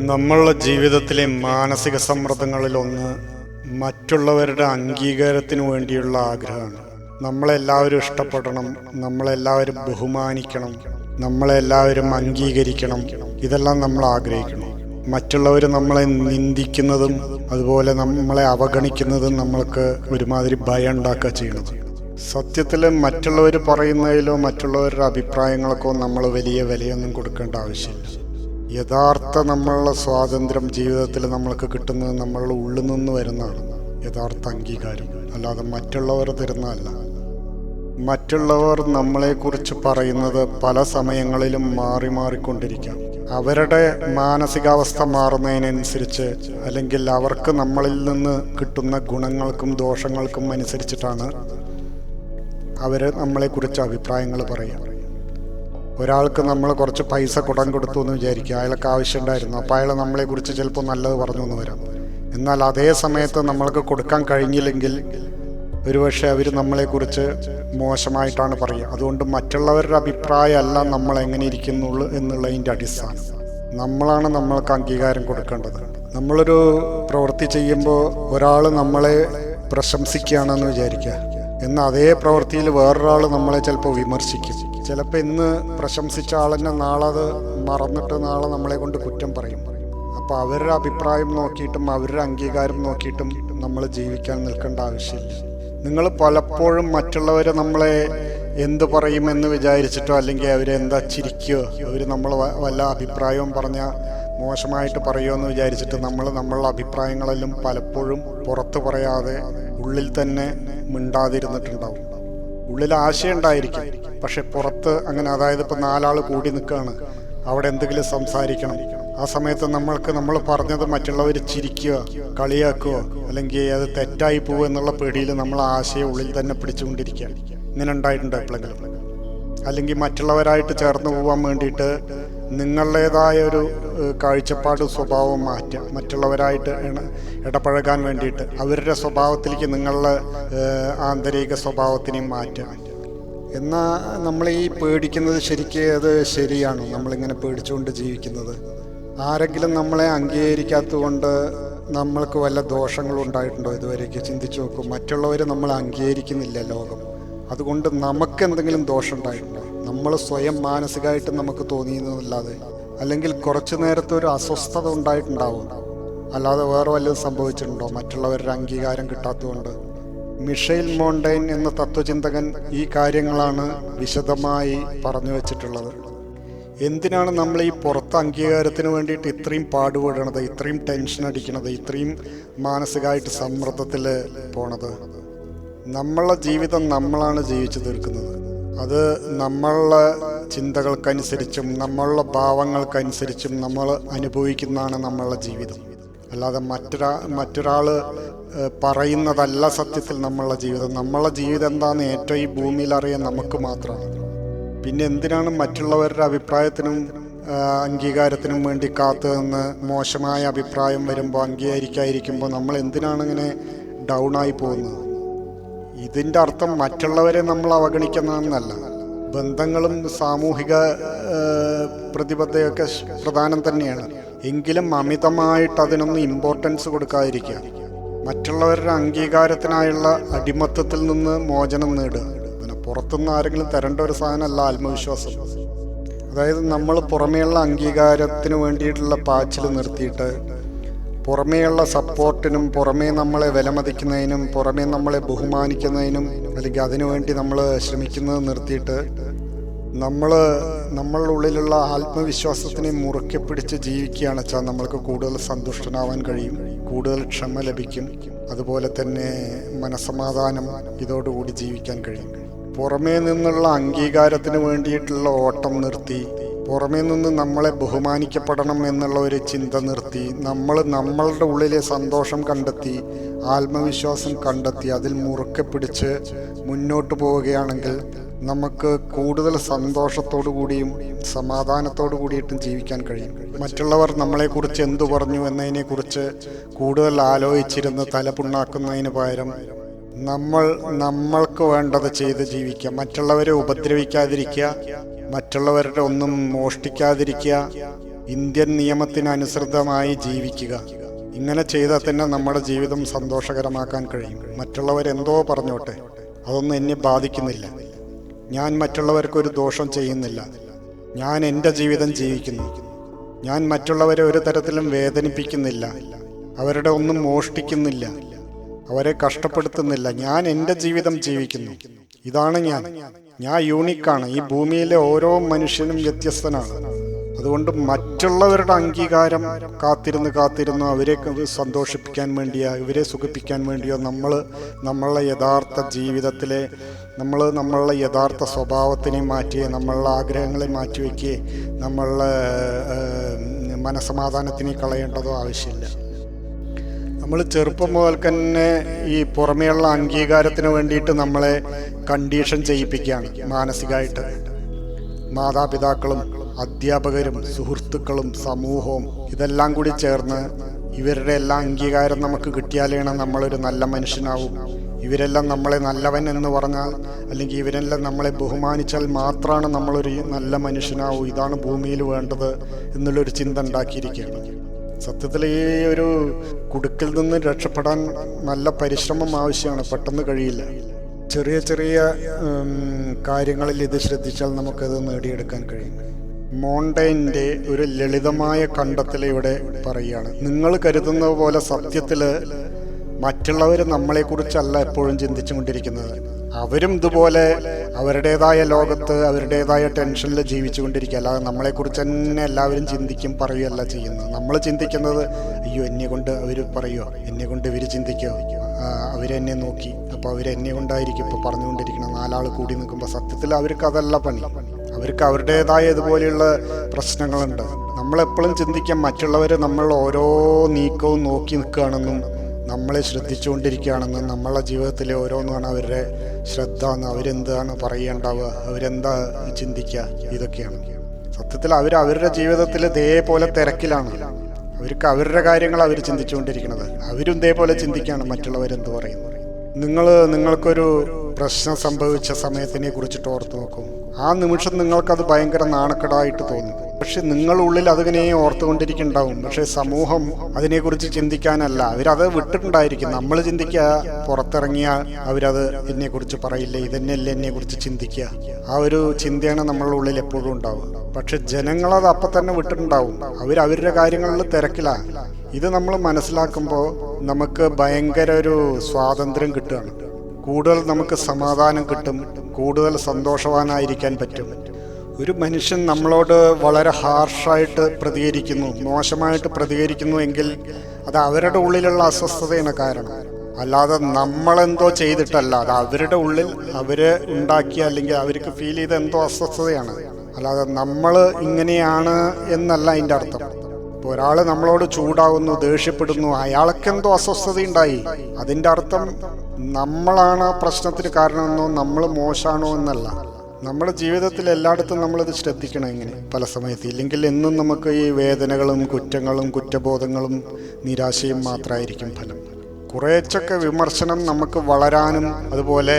നമ്മളുടെ ജീവിതത്തിലെ മാനസിക സമ്മർദ്ദങ്ങളിലൊന്ന് മറ്റുള്ളവരുടെ അംഗീകാരത്തിന് വേണ്ടിയുള്ള ആഗ്രഹമാണ്. നമ്മളെല്ലാവരും ഇഷ്ടപ്പെടണം നമ്മളെല്ലാവരും ബഹുമാനിക്കണം നമ്മളെല്ലാവരും അംഗീകരിക്കണം. ഇതെല്ലാം നമ്മൾ ആഗ്രഹിക്കണം മറ്റുള്ളവർ നമ്മളെ നിന്ദിക്കുന്നതും അതുപോലെ നമ്മളെ അവഗണിക്കുന്നതും നമ്മൾക്ക് ഒരുമാതിരി ഭയം ഉണ്ടാക്കുക ചെയ്യണത് സത്യത്തിൽ മറ്റുള്ളവർ പറയുന്നതിലോ മറ്റുള്ളവരുടെ അഭിപ്രായങ്ങൾക്കോ നമ്മൾ വലിയ വിലയൊന്നും കൊടുക്കേണ്ട ആവശ്യമില്ല. യഥാർത്ഥ നമ്മളുടെ സ്വാതന്ത്ര്യം ജീവിതത്തിൽ നമ്മൾക്ക് കിട്ടുന്നത് നമ്മളുടെ ഉള്ളിൽ നിന്ന് വരുന്നതാണ്. യഥാർത്ഥ അംഗീകാരം. അല്ലാതെ മറ്റുള്ളവർ തരുന്നതല്ല മറ്റുള്ളവർ നമ്മളെക്കുറിച്ച് പറയുന്നത് പല സമയങ്ങളിലും മാറി മാറിക്കൊണ്ടിരിക്കാം. അവരുടെ മാനസികാവസ്ഥ മാറുന്നതിനനുസരിച്ച് അല്ലെങ്കിൽ അവർക്ക് നമ്മളിൽ നിന്ന് കിട്ടുന്ന ഗുണങ്ങൾക്കും ദോഷങ്ങൾക്കും അനുസരിച്ചിട്ടാണ് അവർ നമ്മളെക്കുറിച്ച് അഭിപ്രായങ്ങൾ പറയുക. ഒരാൾക്ക് നമ്മൾ കുറച്ച് പൈസ കുടം കൊടുത്തു എന്ന് വിചാരിക്കുക. അയാൾക്ക് ആവശ്യമുണ്ടായിരുന്നു. അപ്പോൾ അയാൾ നമ്മളെക്കുറിച്ച് ചിലപ്പോൾ നല്ലത് പറഞ്ഞു എന്ന് വരാം. എന്നാൽ അതേ സമയത്ത് നമ്മൾക്ക് കൊടുക്കാൻ കഴിഞ്ഞില്ലെങ്കിൽ ഒരുപക്ഷെ അവർ നമ്മളെക്കുറിച്ച് മോശമായിട്ടാണ് പറയുക. അതുകൊണ്ട് മറ്റുള്ളവരുടെ അഭിപ്രായമല്ല നമ്മൾ എങ്ങനെ ഇരിക്കുന്നുള്ളൂ എന്നുള്ളതിന്റെ അടിസ്ഥാനം. നമ്മളാണ് നമ്മൾക്ക് അംഗീകാരം കൊടുക്കേണ്ടത്. നമ്മളൊരു പ്രവൃത്തി ചെയ്യുമ്പോൾ ഒരാൾ നമ്മളെ പ്രശംസിക്കുകയാണെന്ന് വിചാരിക്കുക. എന്നാൽ അതേ പ്രവൃത്തിയിൽ വേറൊരാൾ നമ്മളെ ചിലപ്പോൾ വിമർശിക്കും. ചിലപ്പോൾ ഇന്ന് പ്രശംസിച്ച ആളെന്നെ നാളെ അത് മറന്നിട്ട് നാളെ നമ്മളെ കൊണ്ട് കുറ്റം പറയും. അപ്പോൾ അവരുടെ അഭിപ്രായം നോക്കിയിട്ടും അവരുടെ അംഗീകാരം നോക്കിയിട്ടും നമ്മൾ ജീവിക്കാൻ നിൽക്കേണ്ട ആവശ്യമില്ല. നിങ്ങൾ പലപ്പോഴും മറ്റുള്ളവരെ നമ്മളെ എന്ത് പറയുമെന്ന് വിചാരിച്ചിട്ടോ അല്ലെങ്കിൽ അവരെന്താ ചിരിക്കുകയോ അവർ നമ്മൾ വല്ല അഭിപ്രായവും പറഞ്ഞാൽ മോശമായിട്ട് പറയുമോ എന്ന് വിചാരിച്ചിട്ട് നമ്മൾ നമ്മളുടെ അഭിപ്രായങ്ങളെല്ലാം പലപ്പോഴും പുറത്ത് പറയാതെ ഉള്ളിൽ തന്നെ മിണ്ടാതിരുന്നിട്ടുണ്ടാവും. ഉള്ളിൽ ആശയം ഉണ്ടായിരിക്കും. പക്ഷെ പുറത്ത് അങ്ങനെ അതായത് ഇപ്പം നാലാൾ കൂടി നിൽക്കുകയാണ് അവിടെ എന്തെങ്കിലും സംസാരിക്കണം. ആ സമയത്ത് നമ്മൾക്ക് നമ്മൾ പറഞ്ഞത് മറ്റുള്ളവർ ചിരിക്കുക കളിയാക്കുക അല്ലെങ്കിൽ അത് തെറ്റായി പോകുക എന്നുള്ള പേടിയിൽ നമ്മൾ ആശയം ഉള്ളിൽ തന്നെ പിടിച്ചുകൊണ്ടിരിക്കുക. ഇങ്ങനെ ഉണ്ടായിട്ടുണ്ട് എപ്പോഴെങ്കിലും. അല്ലെങ്കിൽ മറ്റുള്ളവരായിട്ട് ചേർന്ന് പോകാൻ വേണ്ടിയിട്ട് നിങ്ങളുടേതായ ഒരു കാഴ്ചപ്പാട് സ്വഭാവം മാറ്റുക മറ്റുള്ളവരായിട്ട് ഇടപഴകാൻ വേണ്ടിയിട്ട് അവരുടെ സ്വഭാവത്തിലേക്ക് നിങ്ങളുടെ ആന്തരിക സ്വഭാവത്തിനെയും മാറ്റുക എന്നാൽ നമ്മൾ ഈ പേടിക്കുന്നത് ശരിക്കും അത് ശരിയാണ്. നമ്മളിങ്ങനെ പേടിച്ചുകൊണ്ട് ജീവിക്കുന്നത്. ആരെങ്കിലും നമ്മളെ അംഗീകരിക്കാത്തതുകൊണ്ട് നമ്മൾക്ക് വല്ല ദോഷങ്ങളും ഉണ്ടായിട്ടുണ്ടോ ഇതുവരെയൊക്കെ? ചിന്തിച്ചു നോക്കും. മറ്റുള്ളവർ നമ്മൾ അംഗീകരിക്കുന്നില്ല ലോകം. അതുകൊണ്ട് നമുക്ക് എന്തെങ്കിലും ദോഷം ഉണ്ടായിട്ടുണ്ടോ? നമ്മൾ സ്വയം മാനസികമായിട്ട് നമുക്ക് തോന്നിയെന്നല്ലാതെ അല്ലെങ്കിൽ കുറച്ചു നേരത്തെ ഒരു അസ്വസ്ഥത ഉണ്ടായിട്ടുണ്ടാവും. അല്ലാതെ വേറെ വല്ലതും സംഭവിച്ചിട്ടുണ്ടോ? മറ്റുള്ളവരുടെ അംഗീകാരം കിട്ടാത്തതുകൊണ്ട്. മിഷേൽ മോണ്ടൈൻ എന്ന തത്വചിന്തകൻ ഈ കാര്യങ്ങളാണ് വിശദമായി പറഞ്ഞു വച്ചിട്ടുള്ളത്. എന്തിനാണ് നമ്മൾ ഈ പുറത്ത് അംഗീകാരത്തിന് വേണ്ടിയിട്ട് ഇത്രയും പാടുപെടണത് ഇത്രയും ടെൻഷൻ അടിക്കണത് ഇത്രയും മാനസികമായിട്ട് സമ്മർദ്ദത്തിൽ പോണത്? നമ്മളുടെ ജീവിതം നമ്മളാണ് ജീവിച്ചു തീർക്കുന്നത്. അത് നമ്മളുടെ ചിന്തകൾക്കനുസരിച്ചും നമ്മളുടെ ഭാവങ്ങൾക്കനുസരിച്ചും നമ്മൾ അനുഭവിക്കുന്നതാണ് നമ്മളുടെ ജീവിതം. അല്ലാതെ മറ്റൊരാ മറ്റൊരാൾ പറയുന്നതല്ല സത്യത്തിൽ നമ്മളുടെ ജീവിതം. നമ്മളുടെ ജീവിതം എന്താണെന്ന് ഏറ്റവും ഈ ഭൂമിയിൽ അറിയാൻ നമുക്ക് മാത്രമാണ്. പിന്നെ എന്തിനാണ് മറ്റുള്ളവരുടെ അഭിപ്രായത്തിനും അംഗീകാരത്തിനും വേണ്ടി കാത്തു നിന്ന് മോശമായ അഭിപ്രായം വരുമ്പോൾ അംഗീകരിക്കാതിരിക്കുമ്പോൾ നമ്മൾ എന്തിനാണ് ഇങ്ങനെ ഡൗൺ ആയി പോകുന്നത്? ഇതിന്റെ അർത്ഥം മറ്റുള്ളവരെ നമ്മൾ അവഗണിക്കുന്നതെന്നല്ല. ബന്ധങ്ങളും സാമൂഹിക പ്രതിബദ്ധതയൊക്കെ പ്രധാനം തന്നെയാണ്. എങ്കിലും അമിതമായിട്ട് അതിനൊന്നും ഇമ്പോർട്ടൻസ് കൊടുക്കാതിരിക്കുക. മറ്റുള്ളവരുടെ അംഗീകാരത്തിനായുള്ള അടിമത്തത്തിൽ നിന്ന് മോചനം നേടുക. പിന്നെ പുറത്തുനിന്ന് ആരെങ്കിലും തരേണ്ട ഒരു സാധനമല്ല ആത്മവിശ്വാസം. അതായത് നമ്മൾ പുറമേയുള്ള അംഗീകാരത്തിന് വേണ്ടിയിട്ടുള്ള പാച്ചിൽ നിർത്തിയിട്ട് പുറമേയുള്ള സപ്പോർട്ടിനും പുറമേ നമ്മളെ വിലമതിക്കുന്നതിനും പുറമേ നമ്മളെ ബഹുമാനിക്കുന്നതിനും അല്ലെങ്കിൽ അതിനുവേണ്ടി നമ്മൾ ശ്രമിക്കുന്നത് നിർത്തിയിട്ട് നമ്മൾ നമ്മളുടെ ഉള്ളിലുള്ള ആത്മവിശ്വാസത്തിനെ മുറുക്കെ പിടിച്ച് ജീവിക്കുകയാണ് വെച്ചാൽ നമ്മൾക്ക് കൂടുതൽ സന്തുഷ്ടനാവാൻ കഴിയും കൂടുതൽ ക്ഷമ ലഭിക്കും. അതുപോലെ തന്നെ മനസമാധാനം ഇതോടുകൂടി ജീവിക്കാൻ കഴിയും. പുറമേ നിന്നുള്ള അംഗീകാരത്തിന് വേണ്ടിയിട്ടുള്ള ഓട്ടം നിർത്തി പുറമേ നിന്ന് നമ്മളെ ബഹുമാനിക്കപ്പെടണം എന്നുള്ള ഒരു ചിന്ത നിർത്തി നമ്മൾ നമ്മളുടെ ഉള്ളിലെ സന്തോഷം കണ്ടെത്തി ആത്മവിശ്വാസം കണ്ടെത്തി അതിൽ മുറുക്കെ പിടിച്ച് മുന്നോട്ട് പോവുകയാണെങ്കിൽ നമുക്ക് കൂടുതൽ സന്തോഷത്തോടു കൂടിയും സമാധാനത്തോടു കൂടിയിട്ടും ജീവിക്കാൻ കഴിയും. മറ്റുള്ളവർ നമ്മളെക്കുറിച്ച് എന്തു പറഞ്ഞു എന്നതിനെക്കുറിച്ച് കൂടുതൽ ആലോചിച്ചിരുന്ന് തലപുണ്ണാക്കുന്നതിന് പകരം നമ്മൾ നമ്മൾക്ക് വേണ്ടത് ചെയ്ത് ജീവിക്കുക മറ്റുള്ളവരെ ഉപദ്രവിക്കാതിരിക്കുക മറ്റുള്ളവരുടെ ഒന്നും മോഷ്ടിക്കാതിരിക്കുക. ഇന്ത്യൻ നിയമത്തിനനുസൃതമായി ജീവിക്കുക. ഇങ്ങനെ ചെയ്താൽ തന്നെ നമ്മുടെ ജീവിതം സന്തോഷകരമാക്കാൻ കഴിയും. മറ്റുള്ളവരെന്തോ പറഞ്ഞോട്ടെ. അതൊന്നും എന്നെ ബാധിക്കുന്നില്ല. ഞാൻ മറ്റുള്ളവർക്കൊരു ദോഷം ചെയ്യുന്നില്ല. ഞാൻ എന്റെ ജീവിതം ജീവിക്കുന്നു. ഞാൻ മറ്റുള്ളവരെ ഒരു തരത്തിലും വേദനിപ്പിക്കുന്നില്ല. അവരുടെ ഒന്നും മോഷ്ടിക്കുന്നില്ല. അവരെ കഷ്ടപ്പെടുത്തുന്നില്ല. ഞാൻ എന്റെ ജീവിതം ജീവിക്കുന്നു. ഇതാണ് ഞാൻ. ഞാൻ യൂണിക്കാണ്. ഈ ഭൂമിയിലെ ഓരോ മനുഷ്യനും വ്യത്യസ്തനാണ്. അതുകൊണ്ട് മറ്റുള്ളവരുടെ അംഗീകാരം കാത്തിരുന്ന് കാത്തിരുന്ന് അവരെ സന്തോഷിപ്പിക്കാൻ വേണ്ടിയോ ഇവരെ സുഖിപ്പിക്കാൻ വേണ്ടിയോ നമ്മൾ നമ്മളുടെ യഥാർത്ഥ ജീവിതത്തിലെ നമ്മൾ നമ്മളുടെ യഥാർത്ഥ സ്വഭാവത്തിനെ മാറ്റിയേ നമ്മളുടെ ആഗ്രഹങ്ങളെ മാറ്റിവെക്കുകയും നമ്മളുടെ മനസമാധാനത്തിനെ കളയേണ്ടതോ ആവശ്യമില്ല. നമ്മൾ ചെറുപ്പം മുതൽ തന്നെ ഈ പുറമേയുള്ള അംഗീകാരത്തിന് വേണ്ടിയിട്ട് നമ്മളെ കണ്ടീഷൻ ചെയ്യിപ്പിക്കുകയാണ് മാനസികമായിട്ട്. മാതാപിതാക്കളും അധ്യാപകരും സുഹൃത്തുക്കളും സമൂഹവും ഇതെല്ലാം കൂടി ചേർന്ന് ഇവരുടെ എല്ലാം അംഗീകാരം നമുക്ക് കിട്ടിയാലാണ് നമ്മളൊരു നല്ല മനുഷ്യനാവും. ഇവരെല്ലാം നമ്മളെ നല്ലവൻ എന്ന് പറഞ്ഞാൽ അല്ലെങ്കിൽ ഇവരെല്ലാം നമ്മളെ ബഹുമാനിച്ചാൽ മാത്രമാണ് നമ്മളൊരു നല്ല മനുഷ്യനാവും. ഇതാണ് ഭൂമിയിൽ വേണ്ടത് എന്നുള്ളൊരു ചിന്ത ഉണ്ടാക്കിയിരിക്കുകയാണ്. സത്യത്തിൽ ഈ ഒരു കുടുക്കിൽ നിന്ന് രക്ഷപ്പെടാൻ നല്ല പരിശ്രമം ആവശ്യമാണ്. പെട്ടെന്ന് കഴിയില്ല. ചെറിയ ചെറിയ കാര്യങ്ങളിൽ ഇത് ശ്രദ്ധിച്ചാൽ നമുക്കത് നേടിയെടുക്കാൻ കഴിയും. മോണ്ടൈന്റെ ഒരു ലളിതമായ കണ്ടെത്തൽ ഇവിടെ പറയുകയാണ്. നിങ്ങൾ കരുതുന്ന പോലെ സത്യത്തിൽ മറ്റുള്ളവർ നമ്മളെക്കുറിച്ചല്ല എപ്പോഴും ചിന്തിച്ചു കൊണ്ടിരിക്കുന്നത് അവരും ഇതുപോലെ അവരുടേതായ ലോകത്ത് അവരുടേതായ ടെൻഷനിൽ ജീവിച്ചു കൊണ്ടിരിക്കുക അല്ലാതെ നമ്മളെക്കുറിച്ച് തന്നെ എല്ലാവരും ചിന്തിക്കും പറയുകയല്ല ചെയ്യുന്നത്. നമ്മൾ ചിന്തിക്കുന്നത് അയ്യോ എന്നെ കൊണ്ട് അവർ പറയുമോ എന്നെ കൊണ്ട് ഇവർ ചിന്തിക്കോ? ആ, അവരെന്നെ നോക്കി. അപ്പോൾ അവരെന്നെ കൊണ്ടായിരിക്കും ഇപ്പോൾ പറഞ്ഞുകൊണ്ടിരിക്കണം നാലാൾ കൂടി നിൽക്കുമ്പോൾ സത്യത്തിൽ അവർക്ക് അതല്ല പണി. അവർക്ക് അവരുടേതായ ഇതുപോലെയുള്ള പ്രശ്നങ്ങളുണ്ട്. നമ്മളെപ്പോഴും ചിന്തിക്കാം മറ്റുള്ളവർ നമ്മൾ ഓരോ നീക്കവും നോക്കി നിൽക്കുകയാണെന്നും നമ്മളെ ശ്രദ്ധിച്ചുകൊണ്ടിരിക്കുകയാണെന്ന് നമ്മളെ ജീവിതത്തിലെ ഓരോന്നാണ് അവരുടെ ശ്രദ്ധ എന്ന് അവരെന്താണ് പറയേണ്ടാവുക അവരെന്താ ചിന്തിക്കുക ഇതൊക്കെയാണ്. സത്യത്തിൽ അവർ അവരുടെ ജീവിതത്തിൽ ഇതേപോലെ തിരക്കിലാണ്. അവർക്ക് അവരുടെ കാര്യങ്ങൾ അവർ ചിന്തിച്ചുകൊണ്ടിരിക്കുന്നത്. അവരും ഇതേപോലെ ചിന്തിക്കുകയാണ് മറ്റുള്ളവരെന്ത് പറയും? നിങ്ങൾ നിങ്ങൾക്കൊരു പ്രശ്നം സംഭവിച്ച സമയത്തിനെ കുറിച്ചിട്ട് ഓർത്ത് നോക്കും. ആ നിമിഷം നിങ്ങൾക്കത് ഭയങ്കര നാണക്കേടായിട്ട് തോന്നും. പക്ഷെ നിങ്ങളുള്ളിൽ അതിങ്ങനെ ഓർത്തുകൊണ്ടിരിക്കുന്നുണ്ടാവും പക്ഷെ സമൂഹം അതിനെക്കുറിച്ച് ചിന്തിക്കാനല്ല. അവരത് വിട്ടിട്ടുണ്ടായിരിക്കും. നമ്മൾ ചിന്തിക്കുക പുറത്തിറങ്ങിയാൽ അവരത് എന്നെക്കുറിച്ച് പറയില്ല? ഇതന്നെയല്ലേ എന്നെക്കുറിച്ച് ചിന്തിക്കുക? ആ ഒരു ചിന്തയാണ് നമ്മളുടെ ഉള്ളിൽ എപ്പോഴും ഉണ്ടാവും. പക്ഷെ ജനങ്ങളത് അപ്പം തന്നെ വിട്ടിട്ടുണ്ടാവും. അവർ അവരുടെ കാര്യങ്ങളിൽ തിരക്കിലാണ് ഇത് നമ്മൾ മനസ്സിലാക്കുമ്പോൾ നമുക്ക് ഭയങ്കര ഒരു സ്വാതന്ത്ര്യം കിട്ടുകയാണ്. കൂടുതൽ നമുക്ക് സമാധാനം കിട്ടും. കൂടുതൽ സന്തോഷവാനായിരിക്കാൻ പറ്റും. ഒരു മനുഷ്യൻ നമ്മളോട് വളരെ ഹാർഷായിട്ട് പ്രതികരിക്കുന്നു മോശമായിട്ട് പ്രതികരിക്കുന്നു എങ്കിൽ അത് അവരുടെ ഉള്ളിലുള്ള അസ്വസ്ഥതയാണ് കാരണം. അല്ലാതെ നമ്മളെന്തോ ചെയ്തിട്ടല്ല അത് അവരുടെ ഉള്ളിൽ അവർ ഉണ്ടാക്കിയ അല്ലെങ്കിൽ അവർക്ക് ഫീൽ ചെയ്ത എന്തോ അസ്വസ്ഥതയാണ്. അല്ലാതെ നമ്മൾ ഇങ്ങനെയാണ് എന്നല്ല അതിന്റെ അർത്ഥം. ഇപ്പോൾ ഒരാൾ നമ്മളോട് ചൂടാവുന്നു ദേഷ്യപ്പെടുന്നു അയാൾക്കെന്തോ അസ്വസ്ഥതയുണ്ടായി അതിന്റെ അർത്ഥം നമ്മളാണ് ആ പ്രശ്നത്തിന് കാരണമെന്നോ നമ്മൾ മോശമാണോ എന്നല്ല. നമ്മുടെ ജീവിതത്തിൽ എല്ലായിടത്തും നമ്മളിത് ശ്രദ്ധിക്കണം ഇങ്ങനെ പല സമയത്ത്. ഇല്ലെങ്കിൽ എന്നും നമുക്ക് ഈ വേദനകളും കുറ്റങ്ങളും കുറ്റബോധങ്ങളും നിരാശയും മാത്രമായിരിക്കും ഫലം. കുറേച്ചൊക്കെ വിമർശനം നമുക്ക് വളരാനും അതുപോലെ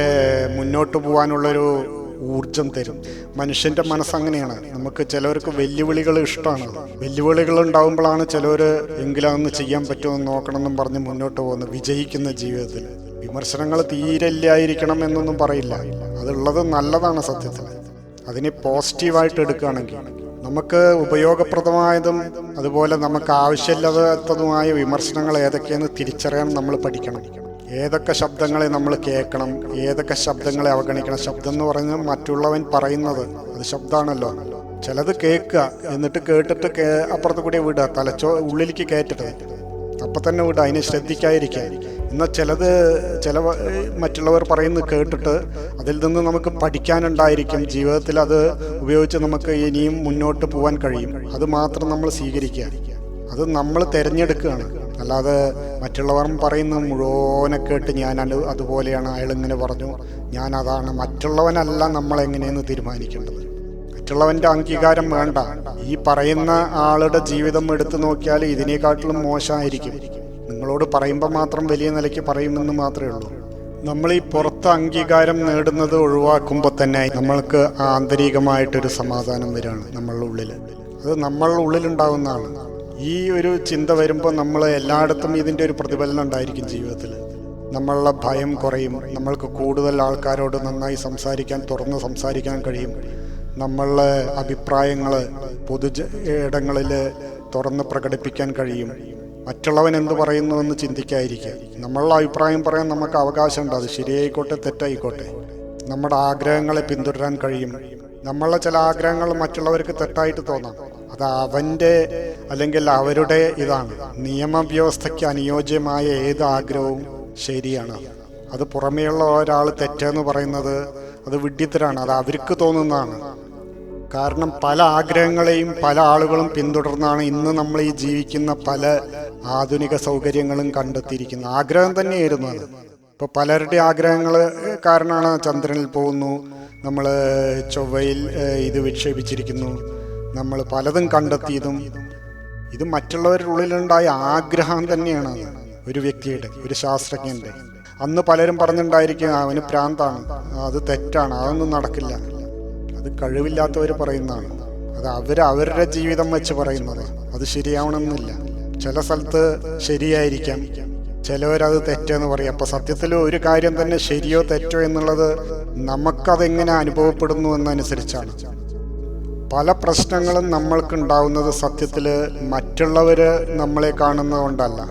മുന്നോട്ട് പോകാനുള്ളൊരു ഊർജം തരും. മനുഷ്യന്റെ മനസ്സങ്ങനെയാണ് നമുക്ക് ചിലവർക്ക് വെല്ലുവിളികൾ ഇഷ്ടമാണ്. വെല്ലുവിളികൾ ഉണ്ടാകുമ്പോഴാണ് ചിലവർ എങ്കിലും ചെയ്യാൻ പറ്റുമെന്ന് നോക്കണമെന്നും പറഞ്ഞ് മുന്നോട്ട് പോകുന്നത് വിജയിക്കുന്ന ജീവിതത്തിൽ വിമർശനങ്ങൾ തീരെ ഇല്ലായിരിക്കണം എന്നൊന്നും പറയില്ല. അതുള്ളത് നല്ലതാണ് സത്യത്തിൽ. അതിനെ പോസിറ്റീവായിട്ട് എടുക്കുകയാണെങ്കിൽ നമുക്ക് ഉപയോഗപ്രദമായതും അതുപോലെ നമുക്ക് ആവശ്യമില്ലാത്തതുമായ വിമർശനങ്ങൾ ഏതൊക്കെയെന്ന് തിരിച്ചറിയാൻ നമ്മൾ പഠിക്കണം. ഏതൊക്കെ ശബ്ദങ്ങളെ നമ്മൾ കേൾക്കണം ഏതൊക്കെ ശബ്ദങ്ങളെ അവഗണിക്കണം. ശബ്ദം എന്ന് പറഞ്ഞാൽ മറ്റുള്ളവൻ പറയുന്നത് അത് ശബ്ദമാണല്ലോ ചിലത് കേൾക്കുക എന്നിട്ട് കേട്ടിട്ട് അപ്പുറത്ത് കൂടി വിടുക തലച്ചോ ഉള്ളിലേക്ക് കയറ്റരുത്. അപ്പം തന്നെ വിടുക അതിനെ ശ്രദ്ധിക്കാതിരിക്കുക. എന്നാൽ ചിലത് ചില മറ്റുള്ളവർ പറയുന്നത് കേട്ടിട്ട് അതിൽ നിന്ന് നമുക്ക് പഠിക്കാനുണ്ടായിരിക്കും. ജീവിതത്തിൽ അത് ഉപയോഗിച്ച് നമുക്ക് ഇനിയും മുന്നോട്ട് പോകാൻ കഴിയും. അത് മാത്രം നമ്മൾ സ്വീകരിക്കുക. അത് നമ്മൾ തിരഞ്ഞെടുക്കുകയാണ്. അല്ലാതെ മറ്റുള്ളവർ പറയുന്ന മുഴുവനെ കേട്ട് ഞാൻ അത് അതുപോലെയാണ് അയാൾ ഇങ്ങനെ പറഞ്ഞു. ഞാൻ അതാണ്. മറ്റുള്ളവനല്ല നമ്മൾ എങ്ങനെയെന്ന് തീരുമാനിക്കേണ്ടത്. മറ്റുള്ളവന്റെ അംഗീകാരം വേണ്ട. ഈ പറയുന്ന ആളുടെ ജീവിതം എടുത്തു നോക്കിയാൽ ഇതിനെക്കാട്ടിലും മോശമായിരിക്കും. നിങ്ങളോട് പറയുമ്പോൾ മാത്രം വലിയ നിലയ്ക്ക് പറയുമെന്ന് മാത്രമേ ഉള്ളൂ. നമ്മൾ ഈ പുറത്ത് അംഗീകാരം നേടുന്നത് ഒഴിവാക്കുമ്പോൾ തന്നെ നമ്മൾക്ക് ആന്തരികമായിട്ടൊരു സമാധാനം വരികയാണ് നമ്മളുടെ ഉള്ളിൽ അത് നമ്മളുടെ ഉള്ളിലുണ്ടാകുന്നതാണ് ഈ ഒരു ചിന്ത വരുമ്പോൾ നമ്മൾ എല്ലായിടത്തും ഇതിന്റെ ഒരു പ്രതിഫലനം ഉണ്ടായിരിക്കും ജീവിതത്തിൽ നമ്മളുടെ ഭയം കുറയും. നമ്മൾക്ക് കൂടുതൽ ആൾക്കാരോട് നന്നായി സംസാരിക്കാൻ തുറന്ന് സംസാരിക്കാൻ കഴിയും. നമ്മളുടെ അഭിപ്രായങ്ങൾ പൊതു ഇടങ്ങളിൽ തുറന്ന് പ്രകടിപ്പിക്കാൻ കഴിയും. മറ്റുള്ളവൻ എന്ത് പറയുന്നു എന്ന് ചിന്തിക്കാതിരിക്കുക. നമ്മളുടെ അഭിപ്രായം പറയാൻ നമുക്ക് അവകാശമുണ്ട്. അത് ശരിയായിക്കോട്ടെ തെറ്റായിക്കോട്ടെ. നമ്മുടെ ആഗ്രഹങ്ങളെ പിന്തുടരാൻ കഴിയും. നമ്മളുടെ ചില ആഗ്രഹങ്ങൾ മറ്റുള്ളവർക്ക് തെറ്റായിട്ട് തോന്നാം. അത് അവന്റെ അല്ലെങ്കിൽ അവരുടെ ഇതാണ്. നിയമവ്യവസ്ഥയ്ക്ക് അനുയോജ്യമായ ഏത് ആഗ്രഹവും ശരിയാണ്. അത് പുറമേയുള്ള ഒരാൾ തെറ്റെന്ന് പറയുന്നത് അത് വിഡ്ഢിത്തരാണ്. അത് അവർക്ക് തോന്നുന്നതാണ്. കാരണം പല ആഗ്രഹങ്ങളെയും പല ആളുകളും പിന്തുടർന്നാണ് ഇന്ന് നമ്മൾ ഈ ജീവിക്കുന്ന പല ആധുനിക സൗകര്യങ്ങളും കണ്ടെത്തിയിരിക്കുന്ന ആഗ്രഹം തന്നെയായിരുന്നു അത്. ഇപ്പോൾ പലരുടെ ആഗ്രഹങ്ങൾ കാരണമാണ് ചന്ദ്രനിൽ പോകുന്നു. നമ്മൾ ചൊവ്വയിൽ ഇത് വിക്ഷേപിച്ചിരിക്കുന്നു. നമ്മൾ പലതും കണ്ടെത്തിയതും ഇത് മറ്റുള്ളവരുടെ ഉള്ളിലുണ്ടായ ആഗ്രഹം തന്നെയാണ് ഒരു വ്യക്തിയുടെ ഒരു ശാസ്ത്രജ്ഞന്റെ അന്ന് പലരും പറഞ്ഞിട്ടുണ്ടായിരിക്കും അവന് പ്രാന്താണ്. അത് തെറ്റാണ്. അതൊന്നും നടക്കില്ല. അത് കഴിവില്ലാത്തവർ പറയുന്നതാണ്. അത് അവർ അവരുടെ ജീവിതം വെച്ച് പറയുന്നത്. അത് ശരിയാവണമെന്നില്ല. ചില സ്ഥലത്ത് ശരിയായിരിക്കാം. ചിലവരത് തെറ്റെന്ന് പറയും. അപ്പൊ സത്യത്തിൽ ഒരു കാര്യം തന്നെ ശരിയോ തെറ്റോ എന്നുള്ളത് നമുക്കതെങ്ങനെ അനുഭവപ്പെടുന്നു എന്നനുസരിച്ചാണ്. പല പ്രശ്നങ്ങളും നമ്മൾക്ക് ഉണ്ടാവുന്നത് സത്യത്തിൽ മറ്റുള്ളവർ നമ്മളെ കാണുന്നതുകൊണ്ടല്ല.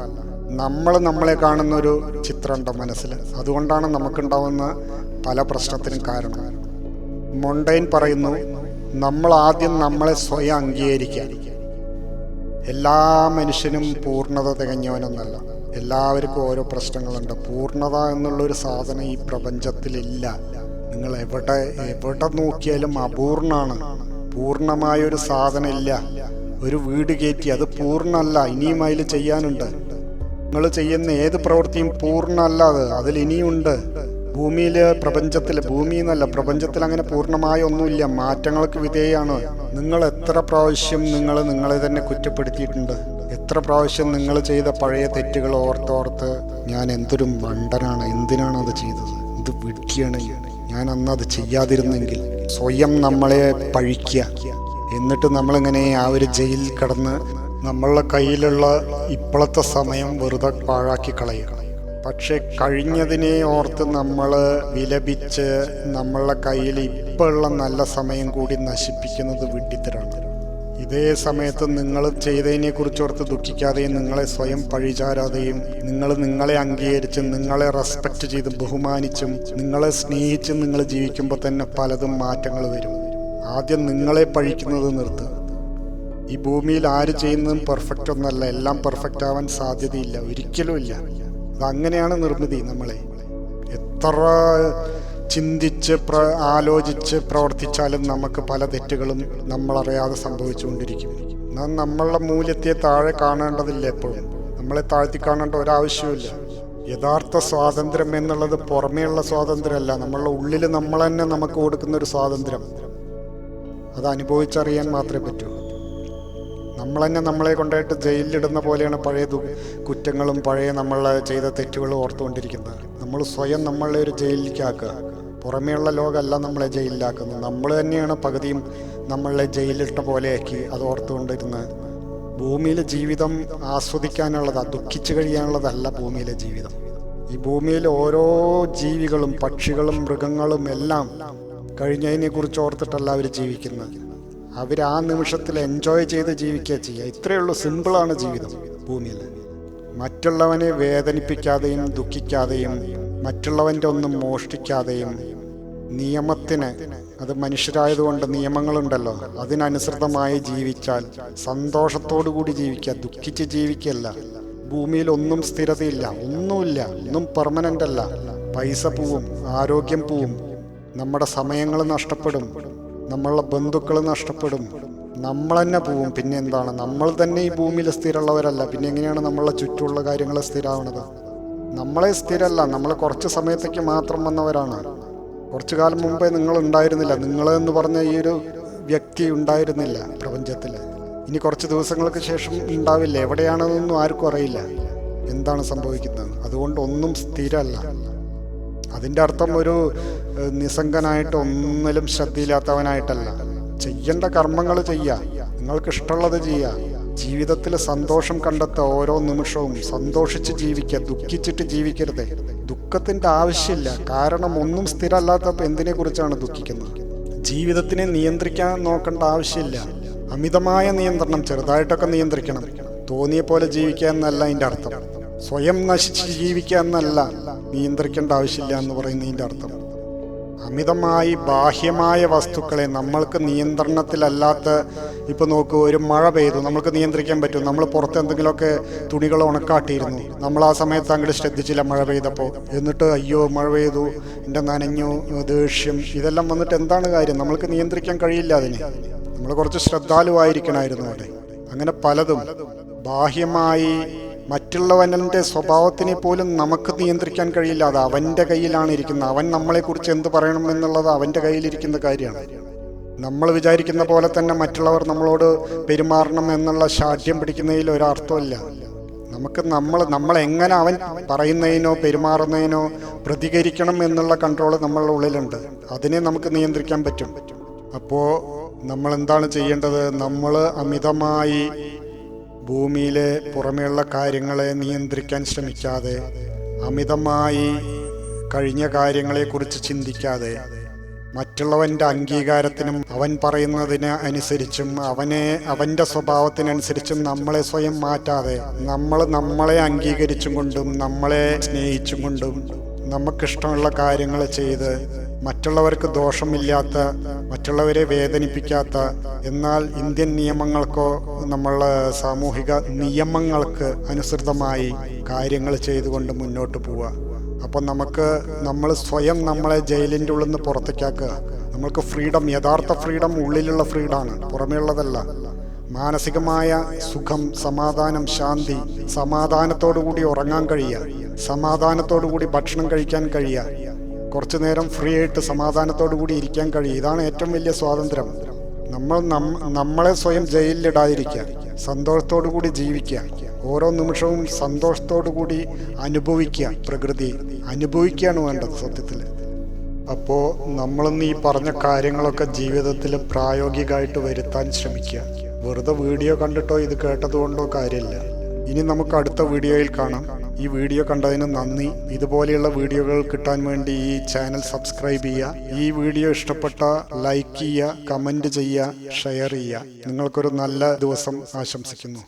നമ്മൾ നമ്മളെ കാണുന്ന ഒരു ചിത്രമുണ്ട് മനസ്സിൽ അതുകൊണ്ടാണ് നമുക്കുണ്ടാവുന്ന പല പ്രശ്നത്തിനും കാരണം. മൊണ്ടൈൻ പറയുന്നു നമ്മൾ ആദ്യം നമ്മളെ സ്വയം അംഗീകരിക്കുക. എല്ലാ മനുഷ്യനും പൂർണത തികഞ്ഞവനൊന്നല്ല. എല്ലാവർക്കും ഓരോ പ്രശ്നങ്ങളുണ്ട്. പൂർണത എന്നുള്ളൊരു സാധനം ഈ പ്രപഞ്ചത്തിലില്ല. നിങ്ങൾ എവിടെ എവിടെ നോക്കിയാലും അപൂർണമാണ് പൂർണമായ സാധനം ഇല്ല ഒരു വീട് കയറ്റി അത് പൂർണമല്ല ഇനിയും അതിൽ ചെയ്യാനുണ്ട്. നിങ്ങൾ ചെയ്യുന്ന ഏത് പ്രവൃത്തിയും പൂർണമല്ല അത്. അതിൽ ഇനിയുണ്ട്. ഭൂമിയിൽ പ്രപഞ്ചത്തിൽ ഭൂമി എന്നല്ല പ്രപഞ്ചത്തിൽ അങ്ങനെ പൂർണമായ ഒന്നുമില്ല. മാറ്റങ്ങൾക്ക് വിധേയമാണ് നിങ്ങൾ എത്ര പ്രാവശ്യം നിങ്ങൾ നിങ്ങളെ തന്നെ കുറ്റപ്പെടുത്തിയിട്ടുണ്ട്? എത്ര പ്രാവശ്യം നിങ്ങൾ ചെയ്ത പഴയ തെറ്റുകൾ ഓർത്തോർത്ത് ഞാൻ എന്തൊരു മണ്ടനാണ് എന്തിനാണ് അത് ചെയ്തത്? ഇത് വിഡ്ഢിയാണ്. ഞാൻ അന്ന് അത് ചെയ്യാതിരുന്നെങ്കിൽ സ്വയം നമ്മളെ പഴിക്കുക. എന്നിട്ട് നമ്മളിങ്ങനെ ആ ഒരു ജയിലിൽ കടന്ന് നമ്മളുടെ കയ്യിലുള്ള ഇപ്പോഴത്തെ സമയം വെറുതെ പാഴാക്കി കളയുക. പക്ഷെ കഴിഞ്ഞതിനെ ഓർത്ത് നമ്മൾ വിലപിച്ച് നമ്മളുടെ കയ്യിൽ ഇപ്പോഴുള്ള നല്ല സമയം കൂടി നശിപ്പിക്കുന്നത് വിഡ്ഢിത്തരാണ് ഇതേ സമയത്ത് നിങ്ങൾ ചെയ്തതിനെ കുറിച്ച് ഓർത്ത് ദുഃഖിക്കാതെയും നിങ്ങളെ സ്വയം പഴിചാരാതെയും നിങ്ങൾ നിങ്ങളെ അംഗീകരിച്ച് നിങ്ങളെ റെസ്പെക്റ്റ് ചെയ്ത് ബഹുമാനിച്ചും നിങ്ങളെ സ്നേഹിച്ചും നിങ്ങൾ ജീവിക്കുമ്പോൾ തന്നെ പലതും മാറ്റങ്ങൾ വരും. ആദ്യം നിങ്ങളെ പഴിക്കുന്നത് നിർത്തുക ഈ ഭൂമിയിൽ ആര് ചെയ്യുന്നതും പെർഫെക്റ്റ് ഒന്നല്ല. എല്ലാം പെർഫെക്റ്റ് ആവാൻ സാധ്യതയില്ല. ഒരിക്കലും ഇല്ല. അതങ്ങനെയാണ് നിർമ്മിതി നമ്മളെ. എത്ര ചിന്തിച്ച് പ്ര ആലോചിച്ച് പ്രവർത്തിച്ചാലും നമുക്ക് പല തെറ്റുകളും നമ്മളറിയാതെ സംഭവിച്ചുകൊണ്ടിരിക്കും. എന്നാൽ നമ്മളുടെ മൂല്യത്തെ താഴെ കാണേണ്ടതില്ല എപ്പോഴും. നമ്മളെ താഴ്ത്തി കാണേണ്ട ഒരാവശ്യമില്ല യഥാർത്ഥ സ്വാതന്ത്ര്യം എന്നുള്ളത് പുറമേയുള്ള സ്വാതന്ത്ര്യമല്ല. നമ്മളുടെ ഉള്ളിൽ നമ്മൾ തന്നെ നമുക്ക് കൊടുക്കുന്ന ഒരു സ്വാതന്ത്ര്യം. അത് അനുഭവിച്ചറിയാൻ മാത്രമേ പറ്റൂ. നമ്മൾ തന്നെ നമ്മളെ കൊണ്ടായിട്ട് ജയിലിലിടുന്ന പോലെയാണ് പഴയ കുറ്റങ്ങളും പഴയ നമ്മൾ ചെയ്ത തെറ്റുകളും ഓർത്തുകൊണ്ടിരിക്കുന്നത്. നമ്മൾ സ്വയം നമ്മളെ ഒരു ജയിലിലേക്കാക്കുക. പുറമേയുള്ള ലോകമല്ല നമ്മളെ ജയിലിലാക്കുന്നത്. നമ്മൾ തന്നെയാണ് പകുതിയും നമ്മളെ ജയിലിട്ട പോലെയാക്കി അത് ഓർത്തുകൊണ്ടിരുന്നത്. ഭൂമിയിലെ ജീവിതം ആസ്വദിക്കാനുള്ളതാണ് ദുഃഖിച്ചു കഴിയാനുള്ളതല്ല ഭൂമിയിലെ ജീവിതം. ഈ ഭൂമിയിലെ ഓരോ ജീവികളും പക്ഷികളും മൃഗങ്ങളും എല്ലാം കഴിഞ്ഞതിനെ കുറിച്ച് ഓർത്തിട്ടല്ല അവർ ജീവിക്കുന്നത്. അവർ ആ നിമിഷത്തിൽ എൻജോയ് ചെയ്ത് ജീവിക്കുക ചെയ്യുക. ഇത്രയേ ഉള്ളൂ സിമ്പിളാണ് ജീവിതം. ഭൂമിയിൽ. മറ്റുള്ളവനെ വേദനിപ്പിക്കാതെയും ദുഃഖിക്കാതെയും മറ്റുള്ളവന്റെ ഒന്നും മോഷ്ടിക്കാതെയും നിയമത്തിന് അത് മനുഷ്യരായതുകൊണ്ട് നിയമങ്ങളുണ്ടല്ലോ അതിനനുസൃതമായി ജീവിച്ചാൽ സന്തോഷത്തോടു കൂടി ജീവിക്കുക ദുഃഖിച്ച് ജീവിക്കല്ല ഭൂമിയിൽ ഒന്നും സ്ഥിരതയില്ല ഒന്നുമില്ല ഒന്നും പെർമനന്റ് അല്ല. പൈസ പോവും ആരോഗ്യം പോവും നമ്മുടെ സമയങ്ങൾ നഷ്ടപ്പെടും. നമ്മളുടെ ബന്ധുക്കൾ നഷ്ടപ്പെടും. നമ്മൾ തന്നെ പോവും. പിന്നെ എന്താണ്? നമ്മൾ തന്നെ ഈ ഭൂമിയിൽ സ്ഥിരമുള്ളവരല്ല. പിന്നെ എങ്ങനെയാണ് നമ്മളെ ചുറ്റുമുള്ള കാര്യങ്ങൾ സ്ഥിരമാവണത് നമ്മളെ സ്ഥിരമല്ല. നമ്മൾ കുറച്ച് സമയത്തേക്ക് മാത്രം വന്നവരാണ്. കുറച്ചു കാലം മുമ്പേ നിങ്ങൾ ഉണ്ടായിരുന്നില്ല. നിങ്ങൾ എന്ന് പറഞ്ഞ ഈ ഒരു വ്യക്തി ഉണ്ടായിരുന്നില്ല പ്രപഞ്ചത്തിൽ. ഇനി കുറച്ച് ദിവസങ്ങൾക്ക് ശേഷം ഉണ്ടാവില്ല. എവിടെയാണെന്നൊന്നും ആർക്കും അറിയില്ല. എന്താണ് സംഭവിക്കുന്നത്? അതുകൊണ്ട് ഒന്നും സ്ഥിരമല്ല. അതിന്റെ അർത്ഥം ഒരു നിസംഗനായിട്ട് ഒന്നിലും ശ്രദ്ധയില്ലാത്തവനായിട്ടല്ല. ചെയ്യേണ്ട കർമ്മങ്ങൾ ചെയ്യുക നിങ്ങൾക്ക് ഇഷ്ടമുള്ളത് ചെയ്യുക ജീവിതത്തിൽ സന്തോഷം കണ്ടെത്തുക ഓരോ നിമിഷവും സന്തോഷിച്ച് ജീവിക്കുക ദുഃഖിച്ചിട്ട് ജീവിക്കരുത്. ദുഃഖത്തിന്റെ ആവശ്യമില്ല. കാരണം ഒന്നും സ്ഥിരമല്ലാത്തപ്പോൾ എന്തിനെ കുറിച്ചാണ് ദുഃഖിക്കുന്നത്? ജീവിതത്തിനെ നിയന്ത്രിക്കാൻ നോക്കേണ്ട ആവശ്യമില്ല. അമിതമായ നിയന്ത്രണം ചെറുതായിട്ടൊക്കെ നിയന്ത്രിക്കണം. തോന്നിയ പോലെ ജീവിക്കുക എന്നല്ല അതിന്റെ അർത്ഥം. സ്വയം നശിച്ച് ജീവിക്കുക എന്നല്ല നിയന്ത്രിക്കേണ്ട ആവശ്യമില്ല എന്ന് പറയുന്നതിന്റെ അർത്ഥം. അമിതമായി ബാഹ്യമായ വസ്തുക്കളെ നമ്മൾക്ക് നിയന്ത്രണത്തിലല്ലാത്ത ഇപ്പൊ നോക്കൂ ഒരു മഴ പെയ്തു നമുക്ക് നിയന്ത്രിക്കാൻ പറ്റും. നമ്മൾ പുറത്ത് എന്തെങ്കിലുമൊക്കെ തുണികൾ ഉണക്കാട്ടിയിരുന്നു നമ്മൾ ആ സമയത്ത് അങ്ങോട്ട് ശ്രദ്ധിച്ചില്ല മഴ പെയ്തപ്പോൾ. എന്നിട്ട് അയ്യോ മഴ പെയ്തു എന്റെ നനഞ്ഞു ദേഷ്യം ഇതെല്ലാം വന്നിട്ട് എന്താണ് കാര്യം? നമ്മൾക്ക് നിയന്ത്രിക്കാൻ കഴിയില്ല അതിന്. നമ്മൾ കുറച്ച് ശ്രദ്ധാലുവായിരിക്കണമായിരുന്നു അവിടെ. അങ്ങനെ പലതും ബാഹ്യമായി മറ്റുള്ളവന്റെ സ്വഭാവത്തിനെ പോലും നമുക്ക് നിയന്ത്രിക്കാൻ കഴിയില്ല. അത് അവന്റെ കയ്യിലാണ് ഇരിക്കുന്നത്. അവൻ നമ്മളെക്കുറിച്ച് എന്ത് പറയണം എന്നുള്ളത് അവന്റെ കയ്യിലിരിക്കുന്ന കാര്യമാണ്. നമ്മൾ വിചാരിക്കുന്ന പോലെ തന്നെ മറ്റുള്ളവർ നമ്മളോട് പെരുമാറണം എന്നുള്ള ശാഠ്യം പിടിക്കുന്നതിൽ ഒരർത്ഥമില്ല നമുക്ക് നമ്മൾ എങ്ങനെ അവൻ പറയുന്നതിനോ പെരുമാറുന്നതിനോ പ്രതികരിക്കണം എന്നുള്ള കൺട്രോൾ നമ്മളുടെ ഉള്ളിലുണ്ട്. അതിനെ നമുക്ക് നിയന്ത്രിക്കാൻ പറ്റും. അപ്പോൾ നമ്മൾ എന്താണ് ചെയ്യേണ്ടത്? നമ്മൾ അമിതമായി ഭൂമിയിലെ പുറമെയുള്ള കാര്യങ്ങളെ നിയന്ത്രിക്കാൻ ശ്രമിക്കാതെ അമിതമായി കഴിഞ്ഞ കാര്യങ്ങളെക്കുറിച്ച് ചിന്തിക്കാതെ മറ്റുള്ളവന്റെ അംഗീകാരത്തിനും അവൻ പറയുന്നതിന് അനുസരിച്ചും അവനെ അവന്റെ സ്വഭാവത്തിനനുസരിച്ചും നമ്മളെ സ്വയം മാറ്റാതെ നമ്മൾ നമ്മളെ അംഗീകരിച്ചും കൊണ്ടും നമ്മളെ സ്നേഹിച്ചും കൊണ്ടും നമുക്കിഷ്ടമുള്ള കാര്യങ്ങൾ ചെയ്ത് മറ്റുള്ളവർക്ക് ദോഷമില്ലാത്ത മറ്റുള്ളവരെ വേദനിപ്പിക്കാത്ത എന്നാൽ ഇന്ത്യൻ നിയമങ്ങൾക്കോ നമ്മളെ സാമൂഹിക നിയമങ്ങൾക്ക് അനുസൃതമായി കാര്യങ്ങൾ ചെയ്തുകൊണ്ട് മുന്നോട്ട് പോവുക. അപ്പം നമുക്ക് നമ്മൾ സ്വയം നമ്മളെ ജയിലിന്റെ ഉള്ളിൽ നിന്ന് പുറത്തേക്കാക്കുക. നമ്മൾക്ക് ഫ്രീഡം യഥാർത്ഥ ഫ്രീഡം ഉള്ളിലുള്ള ഫ്രീഡാണ് പുറമേയുള്ളതല്ല. മാനസികമായ സുഖം സമാധാനം ശാന്തി സമാധാനത്തോടു കൂടി ഉറങ്ങാൻ കഴിയുക. സമാധാനത്തോടു കൂടി ഭക്ഷണം കഴിക്കാൻ കഴിയുക. കുറച്ചു നേരം ഫ്രീ ആയിട്ട് സമാധാനത്തോടു കൂടി ഇരിക്കാൻ കഴിയും. ഇതാണ് ഏറ്റവും വലിയ സ്വാതന്ത്ര്യം. നമ്മൾ നമ്മളെ സ്വയം ജയിലിലിടാതിരിക്കുക സന്തോഷത്തോടു കൂടി ജീവിക്കുക ഓരോ നിമിഷവും സന്തോഷത്തോടു കൂടി അനുഭവിക്കുക പ്രകൃതി അനുഭവിക്കുകയാണ് വേണ്ടത് സത്യത്തിൽ. അപ്പോൾ നമ്മളിന്ന് ഈ പറഞ്ഞ കാര്യങ്ങളൊക്കെ ജീവിതത്തിൽ പ്രായോഗികമായിട്ട് വരുത്താൻ ശ്രമിക്കുക. വെറുതെ വീഡിയോ കണ്ടിട്ടോ ഇത് കേട്ടതുകൊണ്ടോ കാര്യമില്ല. ഇനി നമുക്ക് അടുത്ത വീഡിയോയിൽ കാണാം. ഈ വീഡിയോ കണ്ടതിന് നന്ദി. ഇതുപോലെയുള്ള വീഡിയോകൾ കിട്ടാൻ വേണ്ടി ഈ ചാനൽ സബ്സ്ക്രൈബ് ചെയ്യുക. ഈ വീഡിയോ ഇഷ്ടപ്പെട്ട ലൈക്ക് ചെയ്യുക കമന്റ് ചെയ്യുക ഷെയർ ചെയ്യുക. നിങ്ങൾക്കൊരു നല്ല ദിവസം ആശംസിക്കുന്നു.